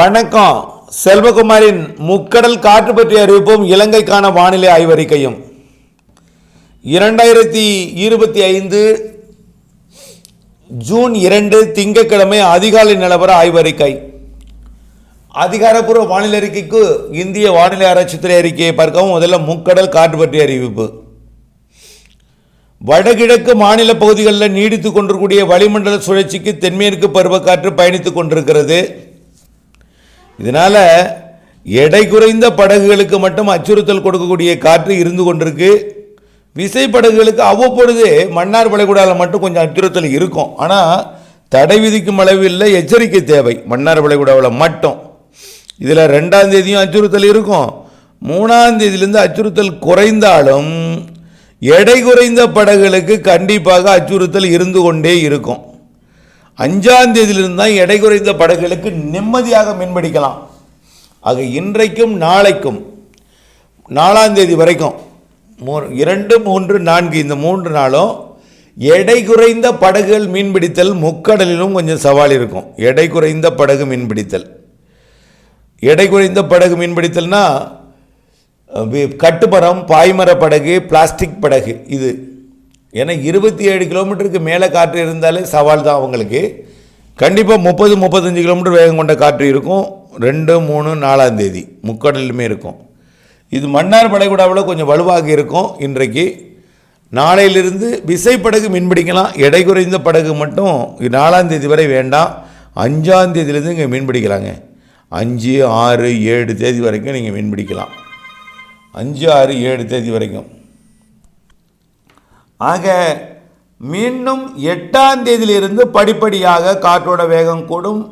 வணக்கம். செல்வகுமாரின் முக்கடல் காற்று பற்றி அறிவிப்பும். இலங்கைக்கான வானிலை ஆய்வறிக்கையும். இரண்டாயிரத்தி இருபத்தி ஐந்து ஜூன் இரண்டு திங்கட்கிழமை அதிகாலை நிலவர ஆய்வறிக்கை. அதிகாரப்பூர்வ வானிலை அறிக்கைக்கு இந்திய வானிலை ஆராய்ச்சித்துறை அறிக்கையை பார்க்கவும். முதல்ல முக்கடல் காற்று பற்றிய அறிவிப்பு. வடகிழக்கு மாநில பகுதிகளில் நீடித்து கொண்டிருக்கூடிய வளிமண்டல சுழற்சிக்கு தென்மேற்கு பருவக்காற்று பயணித்துக் கொண்டிருக்கிறது. இதனால் எடை குறைந்த படகுகளுக்கு மட்டும் அச்சுறுத்தல் கொடுக்கக்கூடிய காற்று இருந்து கொண்டிருக்கு. விசை படகுகளுக்கு அவ்வப்பொழுது மன்னார் வளைகுடாவில் மட்டும் கொஞ்சம் அச்சுறுத்தல் இருக்கும். ஆனால் தடை விதிக்கும் அளவில் எச்சரிக்கை தேவை. மன்னார் வளைகுடாவில் மட்டும். இதில் ரெண்டாம் தேதியும் அச்சுறுத்தல் இருக்கும். மூணாம் தேதியிலேருந்து அச்சுறுத்தல் குறைந்தாலும் எடை குறைந்த படகுகளுக்கு கண்டிப்பாக அச்சுறுத்தல் இருந்து கொண்டே இருக்கும். அஞ்சாம் தேதியிலிருந்து தான் எடை குறைந்த படகுகளுக்கு நிம்மதியாக மீன்பிடிக்கலாம். ஆக இன்றைக்கும் நாளைக்கும் நாலாம் தேதி வரைக்கும் மூ இரண்டு மூன்று நான்கு இந்த மூன்று நாளும் எடை குறைந்த படகுகள் மீன்பிடித்தல் முக்கடலிலும் கொஞ்சம் சவால் இருக்கும். எடை குறைந்த படகு மீன்பிடித்தல். எடை குறைந்த படகு மீன்பிடித்தல்னா அஹ், கட்டுமரம் பாய்மர படகு பிளாஸ்டிக் படகு இது ஏன்னா இருபத்தி ஏழு கிலோமீட்டருக்கு மேலே காற்று இருந்தாலே சவால் தான் அவங்களுக்கு. கண்டிப்பாக முப்பது முப்பத்தஞ்சு கிலோமீட்டர் வேகம் கொண்ட காற்று இருக்கும். ரெண்டு மூணு நாலாம் தேதி முக்கடலுமே இருக்கும். இது மன்னார் படைகுடாவில் கொஞ்சம் வலுவாக இருக்கும் இன்றைக்கு. நாளையிலிருந்து விசைப்படகு மீன்பிடிக்கலாம். எடை குறைந்த படகு மட்டும் நாலாம் தேதி வரை வேண்டாம். அஞ்சாம் தேதியிலேருந்து இங்கே மீன்பிடிக்கலாங்க. அஞ்சு ஆறு ஏழு தேதி வரைக்கும் நீங்கள் மீன்பிடிக்கலாம். அஞ்சு ஆறு ஏழு தேதி வரைக்கும். ஆக மீண்டும் எட்டாம் தேதியிலிருந்து படிப்படியாக காற்றோட வேகம் கூடும்.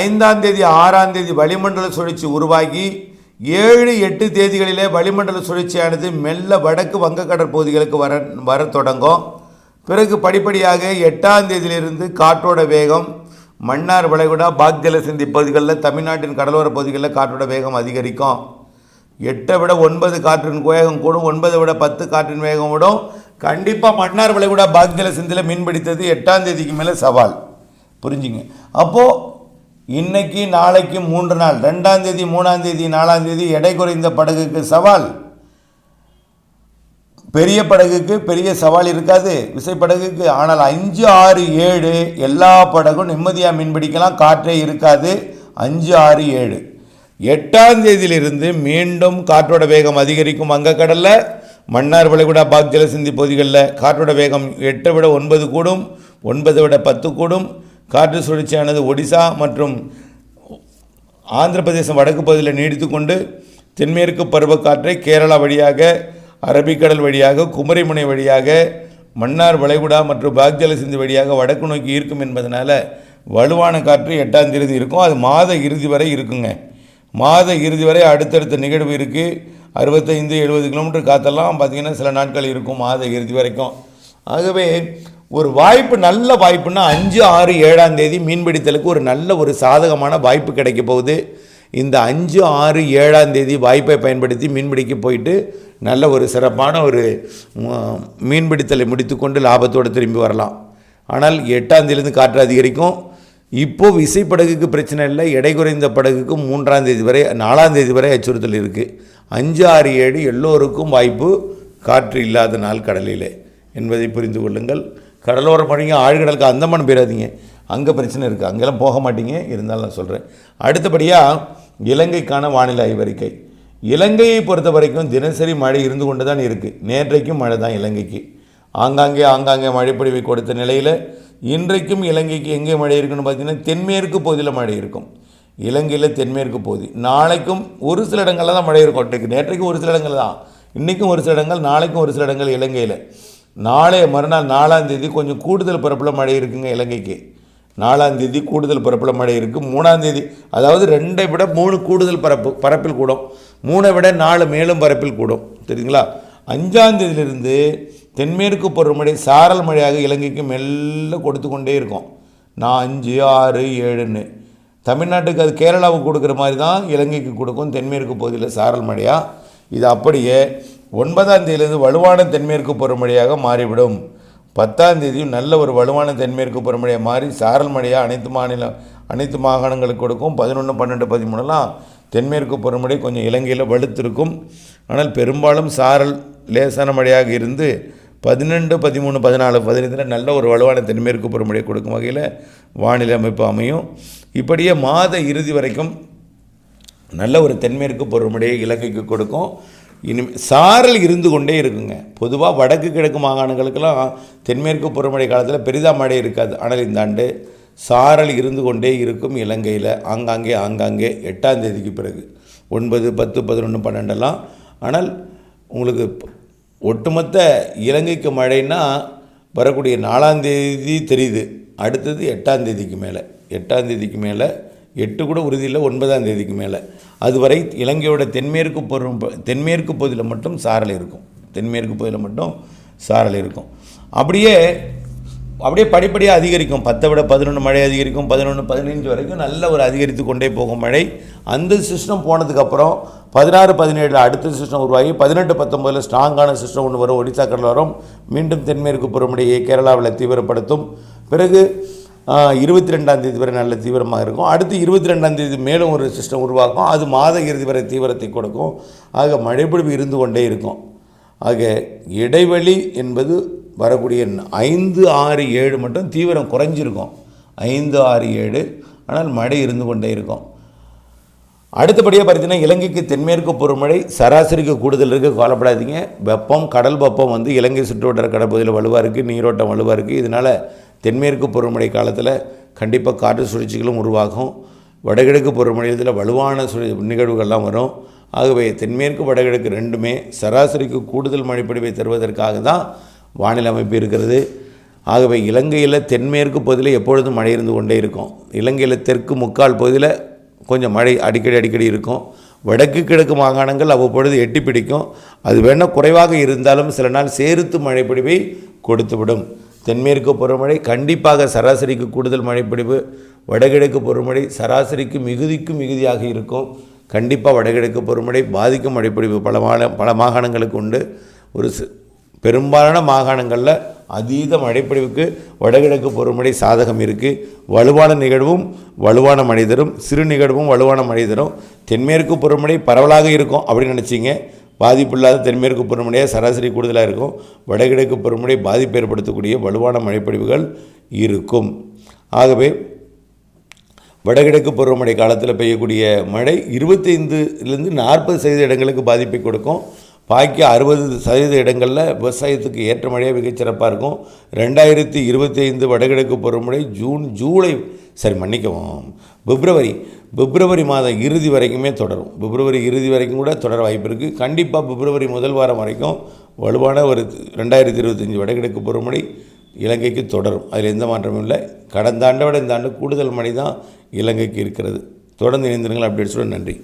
ஐந்தாம் தேதி ஆறாம் தேதி வளிமண்டல சுழற்சி உருவாகி ஏழு எட்டு தேதிகளிலே வளிமண்டல சுழற்சியானது மெல்ல வடக்கு வங்கக்கடற் பகுதிகளுக்கு வர வர தொடங்கும். பிறகு படிப்படியாக எட்டாம் தேதியிலிருந்து காற்றோட வேகம் மன்னார் வளைகுடா பாக்தல சிந்தி பகுதிகளில் தமிழ்நாட்டின் கடலோர பகுதிகளில் காற்றோட வேகம் அதிகரிக்கும். எட்டை விட ஒன்பது காற்றின் வேகம் கூடும் ஒன்பதை விட பத்து காற்றின் வேகம் விடும் கண்டிப்பாக மன்னார் விளைகுடா பாக்ஜல சிந்தில் மீன்பிடித்தது எட்டாம் தேதிக்கு மேலே சவால். புரிஞ்சுங்க. அப்போது இன்னைக்கு நாளைக்கு மூன்று நாள். ரெண்டாம் தேதி மூணாம் தேதி நாலாம் தேதி எடை குறைந்த படகுக்கு சவால். பெரிய படகுக்கு பெரிய சவால் இருக்காது. விசைப்படகுக்கு ஆனால் அஞ்சு ஆறு ஏழு எல்லா படகும் நிம்மதியாக மீன்பிடிக்கலாம் காற்றே இருக்காது. அஞ்சு ஆறு ஏழு. எட்டாம் தேதியிலிருந்து மீண்டும் காற்றோட வேகம் அதிகரிக்கும் வங்கக்கடலில். மன்னார் வளைகுடா பாக் ஜலசிந்தி பகுதிகளில் காற்றோட வேகம் எட்டை விட ஒன்பது கூடும் ஒன்பதை விட பத்து கூடும். காற்று சுழற்சியானது ஒடிசா மற்றும் ஆந்திர பிரதேசம் வடக்கு பகுதியில் நீடித்து கொண்டு தென்மேற்கு பருவக்காற்றை கேரளா வழியாக அரபிக்கடல் வழியாக குமரிமுனை வழியாக மன்னார் வளைகுடா மற்றும் பாக்ஜல சிந்து வழியாக வடக்கு நோக்கி ஈர்க்கும் என்பதனால் வலுவான காற்று எட்டாம் தேதி இருக்கும். அது மாத இறுதி வரை இருக்குங்க. மாத இறுதி வரை அடுத்தடுத்த நிகழ்வு இருக்குது அறுபத்தைந்து எழுபது கிலோமீட்டர் காற்றெல்லாம் பார்த்திங்கன்னா சில நாட்கள் இருக்கும் மாத இறுதி வரைக்கும். ஆகவே ஒரு வாய்ப்பு நல்ல வாய்ப்புன்னா அஞ்சு ஆறு ஏழாம் தேதி மீன்பிடித்தலுக்கு ஒரு நல்ல ஒரு சாதகமான வாய்ப்பு கிடைக்க போகுது. இந்த அஞ்சு ஆறு ஏழாம் தேதி வாய்ப்பை பயன்படுத்தி மீன்பிடிக்க போயிட்டு நல்ல ஒரு சிறப்பான ஒரு மீன்பிடித்தலை முடித்துக்கொண்டு லாபத்தோடு திரும்பி வரலாம். ஆனால் எட்டாம் தேதியிலேருந்து காற்று அதிகரிக்கும். இப்போது விசைப்படகுக்கு பிரச்சனை இல்லை எடை குறைந்த படகுக்கு மூன்றாம் தேதி வரை நாலாம் தேதி வரை அச்சுறுத்தல் இருக்குது அஞ்சு ஆறு ஏழு எல்லோருக்கும் வாய்ப்பு காற்று இல்லாத நாள் கடலிலே என்பதை புரிந்து கொள்ளுங்கள். கடலோர பணிங்க ஆழ்கடலுக்கு அந்தமான் போயிடாதீங்க அங்கே பிரச்சனை இருக்குது அங்கெல்லாம் போக மாட்டீங்க. இருந்தாலும் நான் சொல்கிறேன் அடுத்தபடியாக இலங்கைக்கான வானிலை ஆய்வறிக்கை. இலங்கையை பொறுத்த வரைக்கும் தினசரி மழை இருந்து கொண்டு தான் இருக்குது நேற்றைக்கும் மழை தான் இலங்கைக்கு. ஆங்காங்கே ஆங்காங்கே மழைப்பொழிவை கொடுத்த நிலையில் இன்றைக்கும் இலங்கைக்கு எங்கே மழை இருக்குன்னு பார்த்தீங்கன்னா தென்மேற்கு பகுதியில் மழை இருக்கும். இலங்கையில் தென்மேற்கு பகுதி. நாளைக்கும் ஒரு சில இடங்களில் தான் மழை இருக்கும். இன்றைக்கு நேற்றைக்கும் ஒரு சில இடங்கள் தான். இன்றைக்கும் ஒரு சில இடங்கள் நாளைக்கும் ஒரு சில இடங்கள் இலங்கையில். நாளைய மறுநாள் நாலாம் தேதி கொஞ்சம் கூடுதல் பரப்பில் மழை இருக்குங்க இலங்கைக்கு. நாலாம் தேதி கூடுதல் பரப்பில் மழை இருக்குது மூணாம் தேதி அதாவது ரெண்டை விட மூணு கூடுதல் பரப்பு பரப்பில் கூடும். மூணை விட நாலு மேலும் பரப்பில் கூடும். சரிங்களா? அஞ்சாந்தேதியிலிருந்து தென்மேற்கு பருவமழை சாரல் மழையாக இலங்கைக்கு மெல்ல கொடுத்து கொண்டே இருக்கும். நான் அஞ்சு ஆறு ஏழுன்னு. தமிழ்நாட்டுக்கு அது கேரளாவுக்கு கொடுக்குற மாதிரி தான் இலங்கைக்கு கொடுக்கும் தென்மேற்கு பகுதியில் சாரல் மழையாக இது அப்படியே ஒன்பதாம் தேதியிலிருந்து வலுவான தென்மேற்கு பருவமழையாக மாறிவிடும். பத்தாம் தேதியும் நல்ல ஒரு வலுவான தென்மேற்கு பருவமழையாக மாறி சாரல் மழையாக அனைத்து மாநிலம் அனைத்து மாகாணங்களுக்கு கொடுக்கும். பதினொன்று பன்னெண்டு பதிமூணுலாம் தென்மேற்கு பருவமழை கொஞ்சம் இலங்கையில் வலுத்திருக்கும். ஆனால் பெரும்பாலும் சாரல் லேசான மழையாக இருந்து பதினெண்டு பதிமூணு பதினாலு பதினைந்தில் நல்ல ஒரு வலுவான தென்மேற்கு பருவமழை கொடுக்கும் வகையில் வானிலை அமைப்பு அமையும். இப்படியே மாத இறுதி வரைக்கும் நல்ல ஒரு தென்மேற்கு பருவமழையை இலங்கைக்கு கொடுக்கும். இனி சாரல் இருந்து கொண்டே இருக்குங்க. பொதுவாக வடக்கு கிழக்கு மாகாணங்களுக்கெல்லாம் தென்மேற்கு பருவமழை காலத்தில் பெரிதாக மழை இருக்காது. ஆனால் இந்த ஆண்டு சாரல் இருந்து கொண்டே இருக்கும் இலங்கையில் ஆங்காங்கே ஆங்காங்கே எட்டாம் தேதிக்கு பிறகு. ஒன்பது பத்து பதினொன்று பன்னெண்டெல்லாம். ஆனால் உங்களுக்கு ஒட்டுமொத்த இலங்கைக்கு மழைன்னா வரக்கூடிய நாலாந்தேதி தெரியுது. அடுத்தது எட்டாந்தேதிக்கு மேலே. எட்டாந்தேதிக்கு மேலே எட்டு கூட உறுதியில் ஒன்பதாம் தேதிக்கு மேலே. அதுவரை இலங்கையோட தென்மேற்கு பொருள் தென்மேற்கு பகுதியில் மட்டும் சாரல் இருக்கும். தென்மேற்கு பகுதியில் மட்டும் சாரல் இருக்கும். அப்படியே அப்படியே படிப்படியாக அதிகரிக்கும். பத்தை விட பதினொன்று மழை அதிகரிக்கும். பதினொன்று பதினஞ்சு வரைக்கும் நல்ல ஒரு அதிகரித்து கொண்டே போகும் மழை. அந்த சிஸ்டம் போனதுக்கப்புறம் பதினாறு பதினேழில் அடுத்த சிஸ்டம் உருவாகி பதினெட்டு பத்தொம்போதில் ஸ்ட்ராங்கான சிஸ்டம் ஒன்று வரும். ஒடிசா கடல் வரும். மீண்டும் தென்மேற்கு புறமுடியே கேரளாவில் தீவிரப்படுத்தும். பிறகு இருபத்தி ரெண்டாம் தேதி வரை நல்ல தீவிரமாக இருக்கும். அடுத்து இருபத்தி ரெண்டாம் தேதி மேலும் ஒரு சிஸ்டம் உருவாக்கும். அது மாத இறுதி வரை தீவிரத்தை கொடுக்கும். ஆக மழைப்பிடிப்பு இருந்து கொண்டே இருக்கும். ஆக இடைவெளி என்பது வரக்கூடிய ஐந்து ஆறு ஏழு மட்டும் தீவிரம் குறைஞ்சிருக்கும். ஐந்து ஆறு ஏழு ஆனால் மழை இருந்து கொண்டே இருக்கும். அடுத்தபடியாக பார்த்தீங்கன்னா இலங்கைக்கு தென்மேற்கு பருவமழை சராசரிக்கு கூடுதல் இருக்க கவலைப்படாதீங்க. வெப்பம் கடல் வெப்பம் வந்து இலங்கை சுற்றுவட்டார கடற்பகுதியில் வலுவாக இருக்குது நீரோட்டம் வலுவாக இருக்குது இதனால் தென்மேற்கு பருவமழை காலத்தில் கண்டிப்பாக காற்று சுழற்சிகளும் உருவாகும். வடகிழக்கு பருவமழையில் வலுவான சுழி நிகழ்வுகள்லாம் வரும். ஆகவே தென்மேற்கு வடகிழக்கு ரெண்டுமே சராசரிக்கு கூடுதல் மழைப்பொழிவை தருவதற்காக தான் வானிலை அமைப்பு இருக்கிறது. ஆகவே இலங்கையில் தென்மேற்கு பகுதியில் எப்பொழுதும் மழை இருந்து கொண்டே இருக்கும். இலங்கையில் தெற்கு முக்கால் பகுதியில் கொஞ்சம் மழை அடிக்கடி அடிக்கடி இருக்கும். வடக்கு கிழக்கு மாகாணங்கள் அவ்வப்பொழுது எட்டி பிடிக்கும். அது வேணால் குறைவாக இருந்தாலும் சில நாள் சேர்த்து மழைப்பிடிவை கொடுத்துவிடும். தென்மேற்கு பருவமழை கண்டிப்பாக சராசரிக்கு கூடுதல் மழைப்பிடிவு வடகிழக்கு பருவமழை சராசரிக்கு மிகுதிக்கு மிகுதியாக இருக்கும். கண்டிப்பாக வடகிழக்கு பருவமழை பாதிக்கும் மழைப்பிடிவு பல மாநில பல மாகாணங்களுக்கு உண்டு. ஒரு பெரும்பாலான மாகாணங்களில் அதீத மழைப்பொழிவுக்கு வடகிழக்கு பருவமழை சாதகம் இருக்குது வலுவான நிகழ்வும் வலுவான மழை தரும். சிறு நிகழ்வும் வலுவான மழை தரும். தென்மேற்கு பருவமழை பரவலாக இருக்கும் அப்படின்னு நினச்சிங்க. பாதிப்பில்லாத தென்மேற்கு பருவமழையாக சராசரி கூடுதலாக இருக்கும். வடகிழக்கு பருவமழை பாதிப்பு ஏற்படுத்தக்கூடிய வலுவான மழைப்பொழிவுகள் இருக்கும். ஆகவே வடகிழக்கு பருவமழை காலத்தில் பெய்யக்கூடிய மழை இருபத்தைந்துலேருந்து நாற்பது சதவீத இடங்களுக்கு பாதிப்பை கொடுக்கும். பாக்கி அறுபது சதவீத இடங்களில் விவசாயத்துக்கு ஏற்ற மழையாக மிகச்சிறப்பாக இருக்கும். ரெண்டாயிரத்தி இருபத்தி ஐந்து வடகிழக்கு பருவமழை ஜூன் ஜூலை சரி மன்னிக்கவும். பிப்ரவரி பிப்ரவரி மாதம் இறுதி வரைக்குமே தொடரும். பிப்ரவரி இறுதி வரைக்கும் கூட தொடர வாய்ப்பு இருக்குது கண்டிப்பாக பிப்ரவரி முதல் வாரம் வரைக்கும் வலுவான ஒரு ரெண்டாயிரத்தி இருபத்தஞ்சி வடகிழக்கு பருவமழை இலங்கைக்கு தொடரும். அதில் எந்த மாற்றமும் இல்லை. கடந்த ஆண்டை விட இந்த ஆண்டு கூடுதல் மழை தான் இலங்கைக்கு இருக்கிறது. தொடர்ந்து இணைந்திருங்கள். அப்டேட்ஸுடன் நன்றி.